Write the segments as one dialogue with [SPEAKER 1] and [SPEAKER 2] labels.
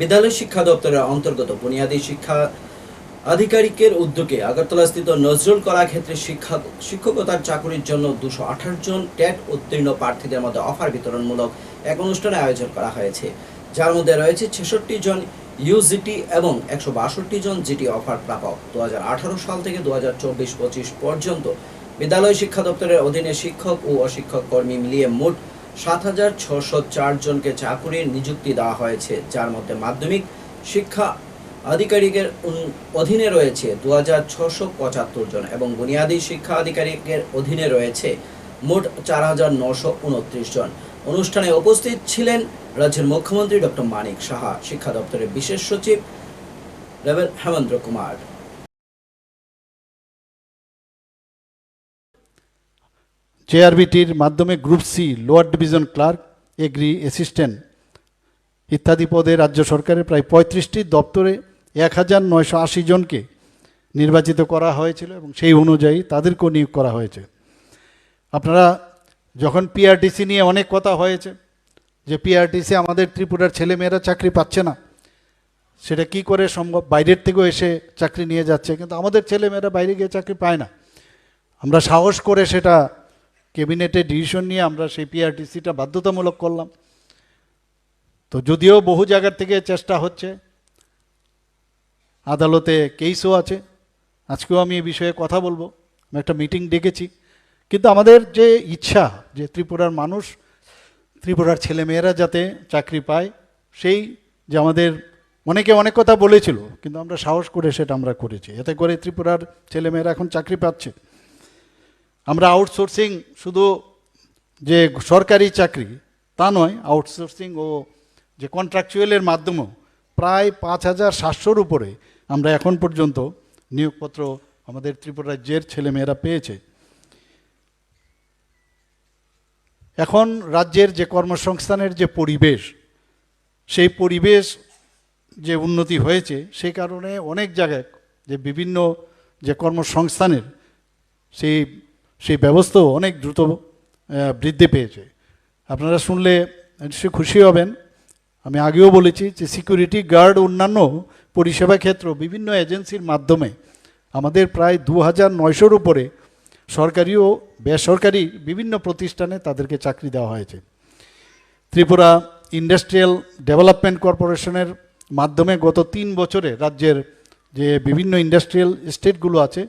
[SPEAKER 1] বিদ্যালয় শিক্ষা দপ্তরের অন্তর্গত বুনিয়াদী শিক্ষা আধিকারিকের উদ্যোগে আগরতলাস্থিত নজরুল কলাক্ষেত্রে শিক্ষা শিক্ষকতার চাকুরির জন্য দুশো আঠাশ জন টেট উত্তীর্ণ প্রার্থীদের মধ্যে অফার বিতরণমূলক এক অনুষ্ঠানের আয়োজন করা হয়েছে। যার মধ্যে রয়েছে ছেষট্টি জন ইউজিটি এবং একশো বাষট্টি জন জিটি অফার প্রাপক। দু হাজার আঠারো সাল থেকে দু হাজার পর্যন্ত বিদ্যালয় শিক্ষা দপ্তরের অধীনে শিক্ষক ও অশিক্ষক কর্মী মিলিয়ে মোট সাত হাজার ছশো জনকে চাকুরির নিযুক্তি দেওয়া হয়েছে, যার মধ্যে মাধ্যমিক শিক্ষা আধিকারিকের অধীনে রয়েছে দু হাজার জন এবং বুনিয়াদী শিক্ষা আধিকারিকের অধীনে রয়েছে মোট চার জন। অনুষ্ঠানে উপস্থিত ছিলেন রাজ্যের মুখ্যমন্ত্রী ডক্টর মানিক সাহা, শিক্ষা দপ্তরের বিশেষ সচিব রেবেল হেমন্দ্র কুমার।
[SPEAKER 2] জেআরবিটির মাধ্যমে group C lower division clerk agri assistant ইত্যাদি পদে রাজ্য সরকারের প্রায় পঁয়ত্রিশটি দপ্তরে এক হাজার নয়শো আশি জনকে নির্বাচিত করা হয়েছিল এবং সেই অনুযায়ী তাদেরকেও নিয়োগ করা হয়েছে। আপনারা যখন পিআরটিসি নিয়ে অনেক কথা হয়েছে যে পিআরটিসি আমাদের ত্রিপুরার ছেলেমেয়েরা চাকরি পাচ্ছে না, সেটা কি করে সম্ভব? বাইরের থেকেও এসে চাকরি নিয়ে যাচ্ছে, কিন্তু আমাদের ছেলেমেয়েরা বাইরে গিয়ে চাকরি পায় না। আমরা সাহস করে সেটা ক্যাবিনেটে ডিসিশন নিয়ে আমরা সেই পিআরটিসিটা বাধ্যতামূলক করলাম। তো যদিও বহু জায়গার থেকে চেষ্টা হচ্ছে, আদালতে কেসও আছে, আজকেও আমি এ বিষয়ে কথা বলব। আমি একটা মিটিং ডেকেছি, কিন্তু আমাদের যে ইচ্ছা যে ত্রিপুরার মানুষ, ত্রিপুরার ছেলেমেয়েরা যাতে চাকরি পায়, সেই যে আমাদের অনেকে অনেক কথা বলেছিল, কিন্তু আমরা সাহস করে সেটা আমরা করেছি। এতে করে ত্রিপুরার ছেলেমেয়েরা এখন চাকরি পাচ্ছে। আমরা আউটসোর্সিং শুধু যে সরকারি চাকরি, তা নয় আউটসোর্সিং ও যে কন্ট্রাকচুয়ালের মাধ্যমেও প্রায় পাঁচ হাজার সাতশোর উপরে আমরা এখন পর্যন্ত নিয়োগপত্র আমাদের ত্রিপুরা রাজ্যের ছেলেমেয়েরা পেয়েছে। এখন রাজ্যের যে কর্মসংস্থানের যে পরিবেশ, সেই পরিবেশ যে উন্নতি হয়েছে, সেই কারণে অনেক জায়গায় যে বিভিন্ন যে কর্মসংস্থানের সেই সেই ব্যবস্থাও অনেক দ্রুত বৃদ্ধি পেয়েছে। আপনারা শুনলে নিশ্চয়ই খুশি হবেন। আমি আগেও বলেছি যে সিকিউরিটি গার্ড অন্যান্য পরিষেবা ক্ষেত্র বিভিন্ন এজেন্সির মাধ্যমে আমাদের প্রায় দু হাজার নয়শোর উপরে সরকারি ও বেসরকারি বিভিন্ন প্রতিষ্ঠানে তাদেরকে চাকরি দেওয়া হয়েছে। ত্রিপুরা ইন্ডাস্ট্রিয়াল ডেভেলপমেন্ট কর্পোরেশনের মাধ্যমে গত তিন বছরে রাজ্যের যে বিভিন্ন ইন্ডাস্ট্রিয়াল স্টেটগুলো আছে,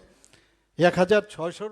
[SPEAKER 2] এক হাজার ছয়শোর